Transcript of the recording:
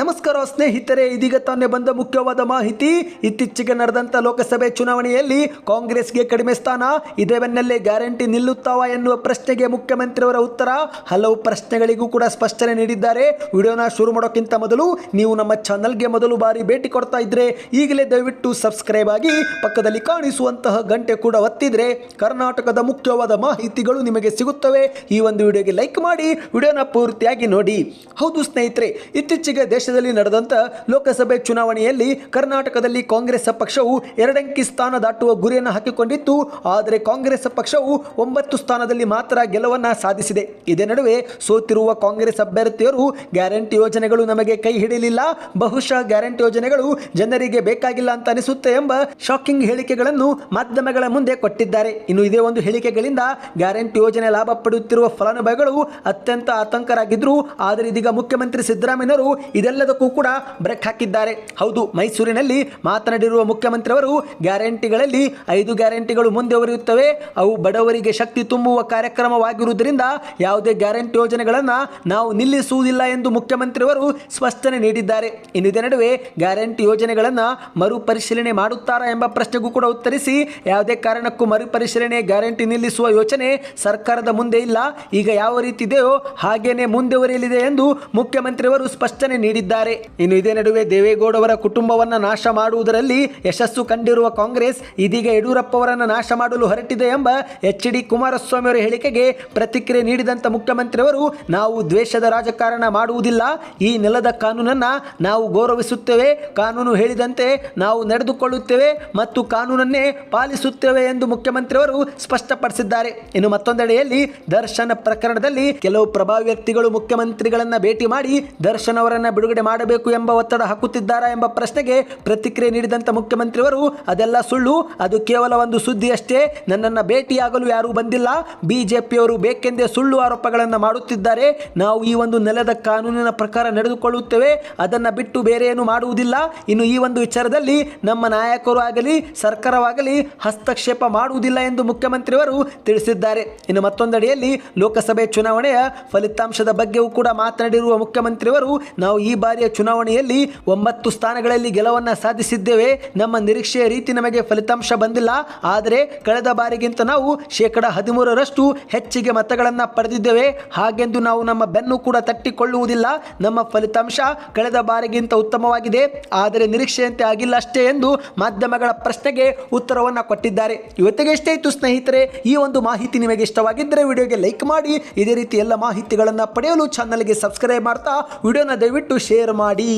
ನಮಸ್ಕಾರ ಸ್ನೇಹಿತರೆ, ಇದೀಗ ತಾನೇ ಬಂದ ಮುಖ್ಯವಾದ ಮಾಹಿತಿ. ಇತ್ತೀಚೆಗೆ ನಡೆದಂಥ ಲೋಕಸಭೆ ಚುನಾವಣೆಯಲ್ಲಿ ಕಾಂಗ್ರೆಸ್ಗೆ ಕಡಿಮೆ ಸ್ಥಾನ. ಇದೇ ಬೆನ್ನಲ್ಲೇ ಗ್ಯಾರಂಟಿ ನಿಲ್ಲುತ್ತಾವ ಎನ್ನುವ ಪ್ರಶ್ನೆಗೆ ಮುಖ್ಯಮಂತ್ರಿಯವರ ಉತ್ತರ. ಹಲವು ಪ್ರಶ್ನೆಗಳಿಗೂ ಕೂಡ ಸ್ಪಷ್ಟನೆ ನೀಡಿದ್ದಾರೆ. ವಿಡಿಯೋನ ಶುರು ಮಾಡೋಕ್ಕಿಂತ ಮೊದಲು ನೀವು ನಮ್ಮ ಚಾನಲ್ಗೆ ಮೊದಲು ಬಾರಿ ಭೇಟಿ ಕೊಡ್ತಾ ಇದ್ರೆ ಈಗಲೇ ದಯವಿಟ್ಟು ಸಬ್ಸ್ಕ್ರೈಬ್ ಆಗಿ ಪಕ್ಕದಲ್ಲಿ ಕಾಣಿಸುವಂತಹ ಗಂಟೆ ಕೂಡ ಒತ್ತಿದ್ರೆ ಕರ್ನಾಟಕದ ಮುಖ್ಯವಾದ ಮಾಹಿತಿಗಳು ನಿಮಗೆ ಸಿಗುತ್ತವೆ. ಈ ಒಂದು ವಿಡಿಯೋಗೆ ಲೈಕ್ ಮಾಡಿ, ವಿಡಿಯೋನ ಪೂರ್ತಿಯಾಗಿ ನೋಡಿ. ಹೌದು ಸ್ನೇಹಿತರೆ, ಇತ್ತೀಚೆಗೆ ದೇಶದಲ್ಲಿ ನಡೆದಂತ ಲೋಕಸಭೆ ಚುನಾವಣೆಯಲ್ಲಿ ಕರ್ನಾಟಕದಲ್ಲಿ ಕಾಂಗ್ರೆಸ್ ಪಕ್ಷವು ಎರಡಂಕಿ ಸ್ಥಾನ ದಾಟುವ ಗುರಿಯನ್ನು ಹಾಕಿಕೊಂಡಿತ್ತು. ಆದರೆ ಕಾಂಗ್ರೆಸ್ ಪಕ್ಷವು ಒಂಬತ್ತು ಸ್ಥಾನದಲ್ಲಿ ಮಾತ್ರ ಗೆಲುವನ್ನ ಸಾಧಿಸಿದೆ. ಇದೇ ನಡುವೆ ಸೋತಿರುವ ಕಾಂಗ್ರೆಸ್ ಅಭ್ಯರ್ಥಿಯರು ಗ್ಯಾರಂಟಿ ಯೋಜನೆಗಳು ನಮಗೆ ಕೈ ಹಿಡಿಯಲಿಲ್ಲ ಬಹುಶಃ ಗ್ಯಾರಂಟಿ ಯೋಜನೆಗಳು ಜನರಿಗೆ ಬೇಕಾಗಿಲ್ಲ ಅಂತ ಅನಿಸುತ್ತೆ ಎಂಬ ಶಾಕಿಂಗ್ ಹೇಳಿಕೆಗಳನ್ನು ಮಾಧ್ಯಮಗಳ ಮುಂದೆ ಕೊಟ್ಟಿದ್ದಾರೆ. ಇನ್ನು ಇದೇ ಒಂದು ಹೇಳಿಕೆಗಳಿಂದ ಗ್ಯಾರಂಟಿ ಯೋಜನೆ ಲಾಭ ಪಡೆಯುತ್ತಿರುವ ಫಲಾನುಭವಿಗಳು ಅತ್ಯಂತ ಆತಂಕರಾಗಿದ್ರು. ಆದರೆ ಇದೀಗ ಮುಖ್ಯಮಂತ್ರಿ ಸಿದ್ದರಾಮಯ್ಯನವರು ಇದೆಲ್ಲದಕ್ಕೂ ಕೂಡ ಬ್ರೇಕ್ ಹಾಕಿದ್ದಾರೆ. ಹೌದು, ಮೈಸೂರಿನಲ್ಲಿ ಮಾತನಾಡಿರುವ ಮುಖ್ಯಮಂತ್ರಿಯವರು ಗ್ಯಾರಂಟಿಗಳಲ್ಲಿ ಐದು ಗ್ಯಾರಂಟಿಗಳು ಮುಂದುವರಿಯುತ್ತವೆ ಅವು ಬಡವರಿಗೆ ಶಕ್ತಿ ತುಂಬುವ ಕಾರ್ಯಕ್ರಮವಾಗಿರುವುದರಿಂದ ಯಾವುದೇ ಗ್ಯಾರಂಟಿ ಯೋಜನೆಗಳನ್ನು ನಾವು ನಿಲ್ಲಿಸುವುದಿಲ್ಲ ಎಂದು ಮುಖ್ಯಮಂತ್ರಿಯವರು ಸ್ಪಷ್ಟನೆ ನೀಡಿದ್ದಾರೆ. ಇನ್ನಿದೆ ನಡುವೆ ಗ್ಯಾರಂಟಿ ಯೋಜನೆಗಳನ್ನು ಮರುಪರಿಶೀಲನೆ ಮಾಡುತ್ತಾರಾ ಎಂಬ ಪ್ರಶ್ನೆಗೂ ಕೂಡ ಉತ್ತರಿಸಿ, ಯಾವುದೇ ಕಾರಣಕ್ಕೂ ಮರುಪರಿಶೀಲನೆ ಗ್ಯಾರಂಟಿ ನಿಲ್ಲಿಸುವ ಯೋಚನೆ ಸರ್ಕಾರದ ಮುಂದೆ ಇಲ್ಲ. ಈಗ ಯಾವ ರೀತಿ ಇದೆಯೋ ಹಾಗೇನೆ ಮುಂದುವರಿಯಲಿದೆ ಎಂದು ಮುಖ್ಯಮಂತ್ರಿಯವರು ಸ್ಪಷ್ಟನೆ ನೀಡಿದ್ದಾರೆ ಇನ್ನು ಇದೇ ನಡುವೆ ದೇವೇಗೌಡವರ ಕುಟುಂಬವನ್ನ ನಾಶ ಮಾಡುವುದರಲ್ಲಿ ಯಶಸ್ಸು ಕಂಡಿರುವ ಕಾಂಗ್ರೆಸ್ ಇದೀಗ ಯಡಿಯೂರಪ್ಪ ಅವರನ್ನು ನಾಶ ಮಾಡಲು ಹೊರಟಿದೆ ಎಂಬ ಎಚ್ ಡಿ ಕುಮಾರಸ್ವಾಮಿ ಅವರ ಹೇಳಿಕೆಗೆ ಪ್ರತಿಕ್ರಿಯೆ ನೀಡಿದಂತ ಮುಖ್ಯಮಂತ್ರಿಯವರು, ನಾವು ದ್ವೇಷದ ರಾಜಕಾರಣ ಮಾಡುವುದಿಲ್ಲ. ಈ ನೆಲದ ಕಾನೂನನ್ನ ನಾವು ಗೌರವಿಸುತ್ತೇವೆ. ಕಾನೂನು ಹೇಳಿದಂತೆ ನಾವು ನಡೆದುಕೊಳ್ಳುತ್ತೇವೆ ಮತ್ತು ಕಾನೂನನ್ನೇ ಪಾಲಿಸುತ್ತೇವೆ ಎಂದು ಮುಖ್ಯಮಂತ್ರಿಯವರು ಸ್ಪಷ್ಟಪಡಿಸಿದ್ದಾರೆ. ಇನ್ನು ಮತ್ತೊಂದೆಡೆಯಲ್ಲಿ ದರ್ಶನ ಪ್ರಕರಣದಲ್ಲಿ ಕೆಲವು ಪ್ರಭಾವಿ ವ್ಯಕ್ತಿಗಳು ಮುಖ್ಯಮಂತ್ರಿಗಳನ್ನ ಭೇಟಿ ಮಾಡಿ ದರ್ಶನ್ ಅವರನ್ನ ಬಿಡುಗಡೆ ಮಾಡಬೇಕು ಎಂಬ ಒತ್ತಡ ಹಾಕುತ್ತಿದ್ದಾರಾ ಎಂಬ ಪ್ರಶ್ನೆಗೆ ಪ್ರತಿಕ್ರಿಯೆ ನೀಡಿದಂಥ ಮುಖ್ಯಮಂತ್ರಿಯವರು, ಅದೆಲ್ಲ ಸುಳ್ಳು, ಅದು ಕೇವಲ ಒಂದು ಸುದ್ದಿಯಷ್ಟೇ, ನನ್ನನ್ನು ಭೇಟಿಯಾಗಲು ಯಾರೂ ಬಂದಿಲ್ಲ, ಬಿಜೆಪಿಯವರು ಬೇಕೆಂದೇ ಸುಳ್ಳು ಆರೋಪಗಳನ್ನು ಮಾಡುತ್ತಿದ್ದಾರೆ, ನಾವು ಈ ಒಂದು ನೆಲದ ಕಾನೂನಿನ ಪ್ರಕಾರ ನಡೆದುಕೊಳ್ಳುತ್ತೇವೆ, ಅದನ್ನು ಬಿಟ್ಟು ಬೇರೆ ಏನು ಮಾಡುವುದಿಲ್ಲ, ಇನ್ನು ಈ ಒಂದು ವಿಚಾರದಲ್ಲಿ ನಮ್ಮ ನಾಯಕರು ಆಗಲಿ, ಸರ್ಕಾರವಾಗಲಿ ಹಸ್ತಕ್ಷೇಪ ಮಾಡುವುದಿಲ್ಲ ಎಂದು ಮುಖ್ಯಮಂತ್ರಿಯವರು ತಿಳಿಸಿದ್ದಾರೆ. ಇನ್ನು ಮತ್ತೊಂದೆಡೆಯಲ್ಲಿ ಲೋಕಸಭೆ ಚುನಾವಣೆಯ ಫಲಿತಾಂಶದ ಬಗ್ಗೆಯೂ ಕೂಡ ಮಾತನಾಡಿರುವ ಮುಖ್ಯಮಂತ್ರಿಯವರು, ನಾವು ಈ ಬಾರಿಯ ಚುನಾವಣೆಯಲ್ಲಿ ಒಂಬತ್ತು ಸ್ಥಾನಗಳಲ್ಲಿ ಗೆಲುವನ್ನು ಸಾಧಿಸಿದ್ದೇವೆ. ನಮ್ಮ ನಿರೀಕ್ಷೆಯ ರೀತಿ ನಮಗೆ ಫಲಿತಾಂಶ ಬಂದಿಲ್ಲ. ಆದರೆ ಕಳೆದ ಬಾರಿಗಿಂತ ನಾವು ಶೇಕಡ ಹದಿಮೂರರಷ್ಟು ಹೆಚ್ಚಿಗೆ ಮತಗಳನ್ನು ಪಡೆದಿದ್ದೇವೆ. ಹಾಗೆಂದು ನಾವು ನಮ್ಮ ಬೆನ್ನು ಕೂಡ ತಟ್ಟಿಕೊಳ್ಳುವುದಿಲ್ಲ. ನಮ್ಮ ಫಲಿತಾಂಶ ಕಳೆದ ಬಾರಿಗಿಂತ ಉತ್ತಮವಾಗಿದೆ. ಆದರೆ ನಿರೀಕ್ಷೆಯಂತೆ ಆಗಿಲ್ಲ ಅಷ್ಟೇ ಎಂದು ಮಾಧ್ಯಮಗಳ ಪ್ರಶ್ನೆಗೆ ಉತ್ತರವನ್ನು ಕೊಟ್ಟಿದ್ದಾರೆ. ಇವತ್ತಿಗೆ ಎಷ್ಟೇ ಇತ್ತು ಸ್ನೇಹಿತರೆ. ಈ ಒಂದು ಮಾಹಿತಿ ನಿಮಗೆ ಇಷ್ಟವಾಗಿದ್ದರೆ ವಿಡಿಯೋಗೆ ಲೈಕ್ ಮಾಡಿ. ಇದೇ ರೀತಿ ಎಲ್ಲ ಮಾಹಿತಿಗಳನ್ನು ಪಡೆಯಲು ಚಾನಲ್ಗೆ ಸಬ್ಸ್ಕ್ರೈಬ್ ಮಾಡ್ತಾ ವಿಡಿಯೋನ ದಯವಿಟ್ಟು ಶೇರ್ ಮಾಡಿ.